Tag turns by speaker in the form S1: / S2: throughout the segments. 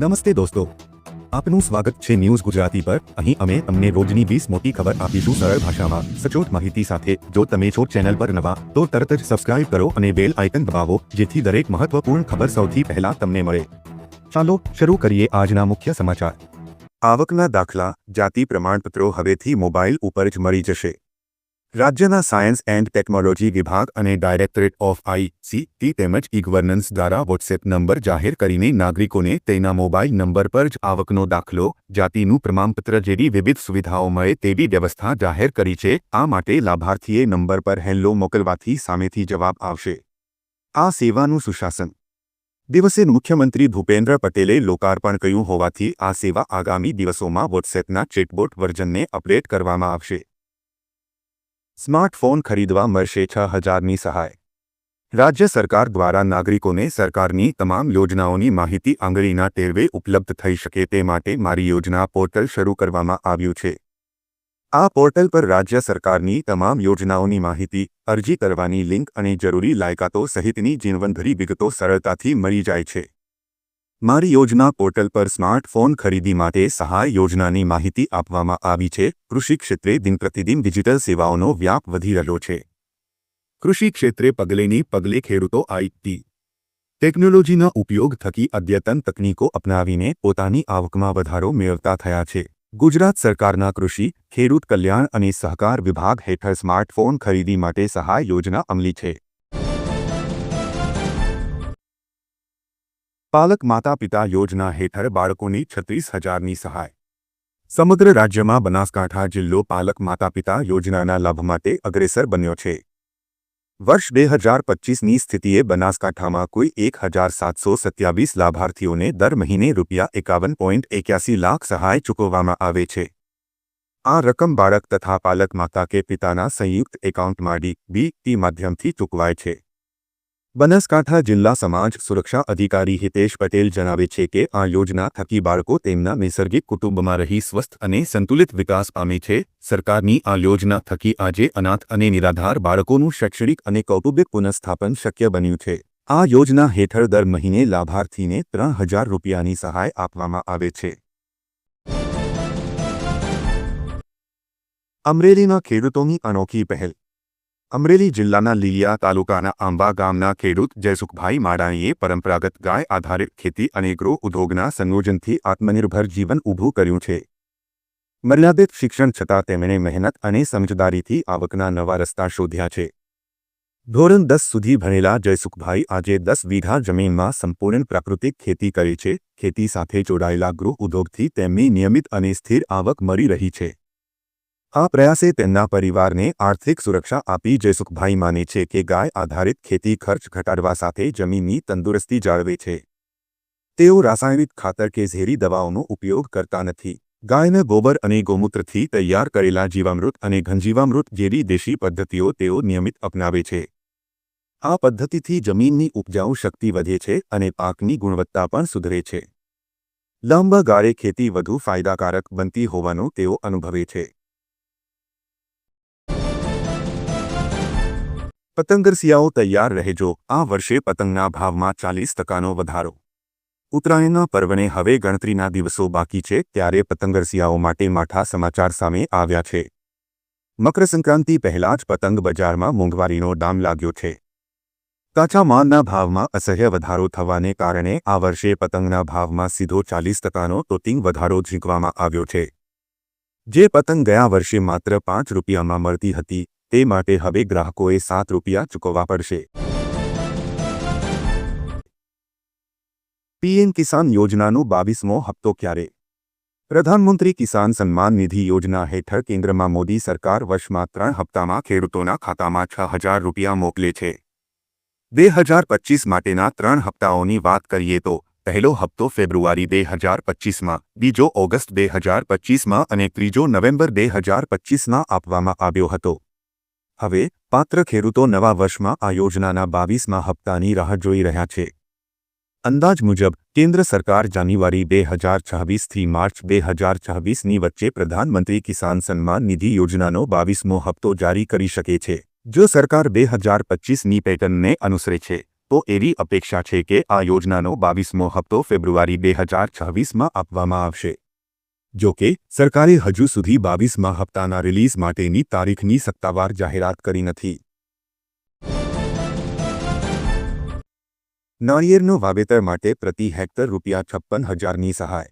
S1: નમસ્તે દોસ્તો. આપનું સ્વાગત છે ન્યૂઝ ગુજરાતી પર. અહીં અમે તમને રોજની વીસ મોટી ખબર આપીશું સરળ ભાષામાં. સચોટ માહિતી સાથે જો તમે છો ચેનલ પર નવા, તો તરત જ સબસ્ક્રાઇબ કરો અને બેલ આઇકન દબાવો, જેથી દરેક મહત્વપૂર્ણ ખબર સૌથી પહેલા તમને મળે. ચાલો શરૂ કરીએ આજના મુખ્ય સમાચાર. આવકના દાખલા, જાતિ પ્રમાણપત્રો હવેથી મોબાઈલ ઉપર જ મળી જશે. રાજ્યના સાયન્સ એન્ડ ટેકનોલોજી વિભાગ અને ડાયરેક્ટરેટ ઓફ આઈસીટી તેમજ ઈ ગવર્નન્સ દ્વારા વોટ્સએપ નંબર જાહેર કરીને નાગરિકોને તેના મોબાઈલ નંબર પર જ આવકનો દાખલો, જાતિનું પ્રમાણપત્ર જેવી વિવિધ સુવિધાઓ મળે તેવી વ્યવસ્થા જાહેર કરી છે. આ માટે લાભાર્થીએ નંબર પર હેલ્લો મોકલવાથી સામેથી જવાબ આવશે. આ સેવાનું સુશાસન. દિવસે મુખ્યમંત્રી ભૂપેન્દ્ર પટેલે લોકાર્પણ કર્યું હોવાથી આ સેવા આગામી દિવસોમાં વોટ્સએપના ચેટબોટ વર્ઝનને અપડેટ કરવામાં આવશે. સ્માર્ટફોન ખરીદવા મળશે છ હજારની સહાય. રાજ્ય સરકાર દ્વારા નાગરિકોને સરકારની તમામ યોજનાઓની માહિતી આંગળીના ટેરવે ઉપલબ્ધ થઈ શકે તે માટે મારી યોજના પોર્ટલ શરૂ કરવામાં આવ્યું છે. આ પોર્ટલ પર રાજ્ય સરકારની તમામ યોજનાઓની માહિતી, અરજી કરવાની લિંક અને જરૂરી લાયકાતો સહિતની જીવનભરી વિગતો સરળતાથી મળી જાય છે. મારી યોજના પોર્ટલ પર સ્માર્ટફોન ખરીદી માટે સહાય યોજનાની માહિતી આપવામાં આવી છે. કૃષિ ક્ષેત્રે દિન પ્રતિદિન ડિજિટલ સેવાઓનો વ્યાપ વધી રહ્યો છે. કૃષિ ક્ષેત્રે પગલેની પગલે ખેડૂતો આઈટી ટેકનોલોજીના ઉપયોગ થકી અદ્યતન તકનીકો અપનાવીને પોતાની આવકમાં વધારો મેળવતા થયા છે. ગુજરાત સરકારના કૃષિ, ખેડૂત કલ્યાણ અને સહકાર વિભાગ હેઠળ સ્માર્ટફોન ખરીદી માટે સહાય યોજના અમલી છે. પાલક માતા પિતા યોજના હેઠળ બાળકોની છત્રીસ હજારની સહાય. સમગ્ર રાજ્યમાં બનાસકાંઠા જિલ્લો પાલક માતા પિતા યોજનાના લાભ માટે અગ્રેસર બન્યો છે. વર્ષ બે હજાર પચીસની સ્થિતિએ બનાસકાંઠામાં કોઈ એક હજાર સાતસો સત્યાવીસ લાભાર્થીઓને દર મહિને રૂપિયા એકાવન પોઈન્ટ એક્યાસી લાખ સહાય ચૂકવવામાં આવે છે. આ રકમ બાળક તથા પાલક માતા કે પિતાના સંયુક્ત એકાઉન્ટમાં ટી માધ્યમથી ચૂકવાય છે. બનાસકાંઠા જિલ્લા સમાજ સુરક્ષા અધિકારી હિતેશ પટેલ જણાવે છે કે આ યોજના થકી બાળકો તેમના નૈસર્ગિક કુટુંબમાં રહી સ્વસ્થ અને સંતુલિત વિકાસ પામે છે. સરકારની આ યોજના થકી આજે અનાથ અને નિરાધાર બાળકોનું શૈક્ષણિક અને કૌટુંબિક પુનઃસ્થાપન શક્ય બન્યું છે. આ યોજના હેઠળ દર મહિને લાભાર્થીને ત્રણ હજાર રૂપિયાની સહાય આપવામાં આવે છે. અમરેલીના ખેડૂતોની અનોખી પહેલ અમરેલી જિલ્લાના લીલિયા તાલુકાના આંબા ગામના ખેડૂત જયસુખભાઈ માડાણીએ પરંપરાગત ગાય આધારિત ખેતી અને ગૃહ ઉદ્યોગના સંયોજનથી આત્મનિર્ભર જીવન ઊભું કર્યું છે. મર્યાદિત શિક્ષણ છતાં તેમણે મહેનત અને સમજદારીથી આવકના નવા રસ્તા શોધ્યા છે. ધોરણ દસ સુધી ભણેલા જયસુખભાઈ આજે દસ વીઘા જમીનમાં સંપૂર્ણ પ્રાકૃતિક ખેતી કરે છે. ખેતી સાથે જોડાયેલા ગૃહ ઉદ્યોગથી તેમની નિયમિત અને સ્થિર આવક મળી રહી છે. આ પ્રયાસે તેમના પરિવારને આર્થિક સુરક્ષા આપી જયસુખભાઈ માને છે કે ગાય આધારિત ખેતી ખર્ચ ઘટાડવા સાથે જમીનની તંદુરસ્તી જાળવે છે. તેઓ રાસાયણિક ખાતર કે ઝેરી દવાઓનો ઉપયોગ કરતા નથી. ગાયના ગોબર અને ગૌમૂત્રથી તૈયાર કરેલા જીવામૃત અને ઘનજીવામૃત જેવી દેશી પદ્ધતિઓ તેઓ નિયમિત અપનાવે છે. આ પદ્ધતિથી જમીનની ઉપજાઉ શક્તિ વધે છે અને પાકની ગુણવત્તા પણ સુધરે છે. લાંબા ગાળે ખેતી વધુ ફાયદાકારક બનતી હોવાનું તેઓ અનુભવે છે. પતંગરસિયાઓ તૈયાર રહેજો. આ વર્ષે પતંગના ભાવમાં ચાલીસ ટકાનો વધારો. ઉત્તરાયણના પર્વને હવે ગણતરીના દિવસો બાકી છે ત્યારે પતંગરસિયાઓ માટે માઠા સમાચાર સામે આવ્યા છે. મકરસંક્રાંતિ પહેલા જ પતંગ બજારમાં મોંઘવારીનો ડામ લાગ્યો છે. કાચા માલના ભાવમાં અસહ્ય વધારો થવાને કારણે આ વર્ષે પતંગના ભાવમાં સીધો ચાલીસ ટકાનો તોતિંગ વધારો ઝીંકવામાં આવ્યો છે. જે પતંગ ગયા વર્ષે માત્ર પાંચ રૂપિયામાં મળતી હતી તે માટે હવે ગ્રાહકોએ સાત રૂપિયા ચૂકવવા પડશે. પીએમ કિસાન યોજનાનો બાવીસમો હપ્તો ક્યારે? પ્રધાનમંત્રી કિસાન સન્માન નિધિ યોજના હેઠળ કેન્દ્રમાં મોદી સરકાર વર્ષમાં ત્રણ હપ્તામાં ખેડૂતોના ખાતામાં છ હજાર રૂપિયા મોકલે છે. બે હજાર પચીસ માટેના ત્રણ હપ્તાઓની વાત કરીએ તો, પહેલો હપ્તો ફેબ્રુઆરી બે હજાર પચીસમાં, બીજો ઓગસ્ટ બે હજાર પચીસમાં અને ત્રીજો નવેમ્બર બે હજાર પચીસમાં આપવામાં આવ્યો હતો. હવે, પાત્ર ખેડૂતો નવા વર્ષમાં આ યોજનાના બાવીસમાં હપ્તાની રાહ જોઈ રહ્યા છે. અંદાજ મુજબ, કેન્દ્ર સરકાર જાન્યુઆરી બે હજાર છવ્વીસથી માર્ચ બે હજાર છવ્વીસની વચ્ચે પ્રધાનમંત્રી કિસાન સન્માન નિધિ યોજનાનો બાવીસમો હપ્તો જારી કરી શકે છે. જો સરકાર બે હજાર પચીસની પેટર્નને અનુસરે છે, તો એવી અપેક્ષા છે કે આ યોજનાનો બાવીસમો હપ્તો ફેબ્રુઆરી બે હજાર છવ્વીસમાં આપવામાં આવશે. જો કે, સરકારે હજુ સુધી બાવીસમાં હપ્તાના રિલીઝ માટેની તારીખની સત્તાવાર જાહેરાત કરી નથી. નાળિયેરનું વાવેતર માટે પ્રતિ હેક્ટર રૂપિયા છપ્પન હજારની સહાય.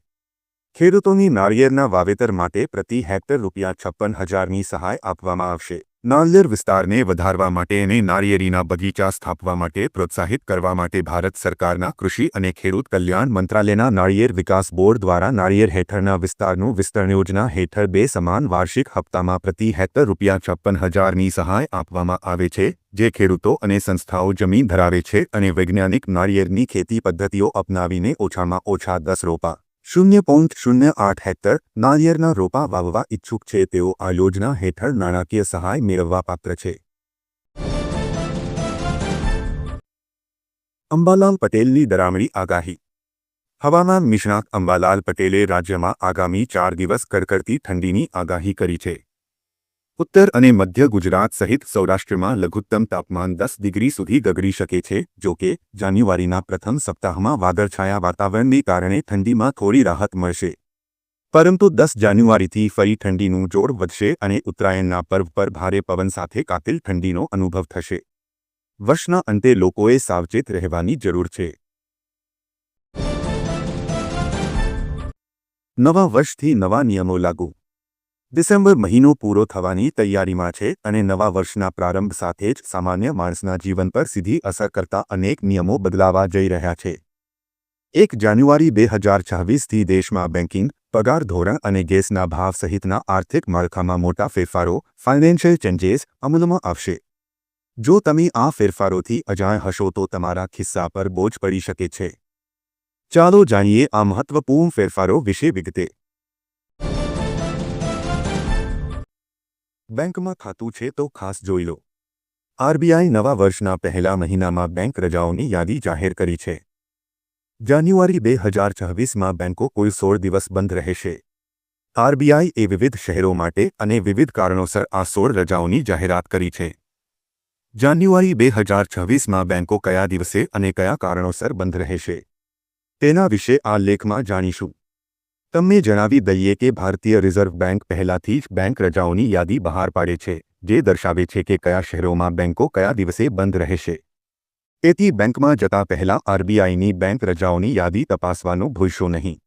S1: ખેડૂતોની નાળિયેરના વાવેતર માટે પ્રતિ હેક્ટર રૂપિયા છપ્પન હજારની સહાય આપવામાં આવશે. નાળિયેર વિસ્તારને વધારવા માટે અને નાળિયેરીના બગીચા સ્થાપવા માટે પ્રોત્સાહિત કરવા માટે ભારત સરકારના કૃષિ અને ખેડૂત કલ્યાણ મંત્રાલયના નાળિયેર વિકાસ બોર્ડ દ્વારા નાળિયેર હેઠળના વિસ્તારનું વિસ્તરણ યોજના હેઠળ બે સમાન વાર્ષિક હપ્તામાં પ્રતિ હેક્ટર રૂપિયા છપ્પન હજારની સહાય આપવામાં આવે છે, જે ખેડૂતો અને સંસ્થાઓ જમીન ધરાવે છે અને વૈજ્ઞાનિક નાળિયેરની ખેતી પદ્ધતિઓ અપનાવીને ઓછામાં ઓછા દસ રોપા. શૂન્ય પોઈન્ટ શૂન્ય આઠ હેક્ટર નાળિયેરના રોપા વાવવા ઇચ્છુક છે. તેઓ આ યોજના હેઠળ નાણાકીય સહાય મેળવવા પાત્ર છે. અંબાલાલ પટેલની ડરામણી આગાહી. હવામાન નિષ્ણાત અંબાલાલ પટેલે રાજ્યમાં આગામી ચાર દિવસ કડકડતી ઠંડીની આગાહી કરી છે. ઉત્તર અને મધ્ય ગુજરાત સહિત સૌરાષ્ટ્રમાં લઘુત્તમ તાપમાન દસ ડિગ્રી સુધી ગગડી શકે છે, જો કે જાન્યુઆરીના પ્રથમ સપ્તાહમાં વાદળછાયા વાતાવરણને કારણે ઠંડીમાં થોડી રાહત મળશે. પરંતુ દસ જાન્યુઆરીથી ફરી ઠંડીનું જોર વધશે અને ઉત્તરાયણના પર્વ પર ભારે પવન સાથે કાતિલ ઠંડીનો અનુભવ થશે. વર્ષના અંતે લોકોએ સાવચેત રહેવાની જરૂર છે. નવા વર્ષથી નવા નિયમો લાગુ ડિસેમ્બર મહિનો પૂરો થવાની તૈયારીમાં છે અને નવા વર્ષના પ્રારંભ સાથે જ સામાન્ય માણસના જીવન પર સીધી અસર કરતા અનેક નિયમો બદલાવા જઈ રહ્યા છે. એક જાન્યુઆરી બે હજાર છવ્વીસથી દેશમાં બેન્કિંગ પગાર ધોરણ અને ગેસના ભાવ સહિતના આર્થિક માળખામાં મોટા ફેરફારો, ફાઇનાન્શિયલ ચેન્જીસ અમલમાં આવશે. જો તમે આ ફેરફારોથી અજાણ હશો તો તમારા ખિસ્સા પર બોજ પડી શકે છે. ચાલો જાણીએ આ મહત્વપૂર્ણ ફેરફારો વિશે વિગતે. બેંકમાં ખાતું છે તો ખાસ જોઈ લો. આરબીઆઈ નવા વર્ષના પહેલા મહિનામાં બેંક રજાઓની યાદી જાહેર કરી છે. જાન્યુઆરી બે હજાર છવ્વીસમાં બેંકો કુલ સોળ દિવસ બંધ રહેશે. આરબીઆઈ એ વિવિધ શહેરો માટે અને વિવિધ કારણોસર આ સોળ રજાઓની જાહેરાત કરી છે. જાન્યુઆરી બે હજાર છવ્વીસમાં બેંકો કયા દિવસે અને કયા કારણોસર બંધ રહેશે? તેના વિશે આ લેખમાં જાણીશું. તમને જણાવી દઈએ કે ભારતીય રિઝર્વ બેંક પહેલાથી જ બેંક રજાઓની યાદી બહાર પાડે છે, જે દર્શાવે છે કે કયા શહેરોમાં બેંકો કયા દિવસે બંધ રહેશે. તેથી બેંકમાં જતા પહેલા આરબીઆઈની બેંક રજાઓની યાદી તપાસવાનું ભૂલશો નહીં.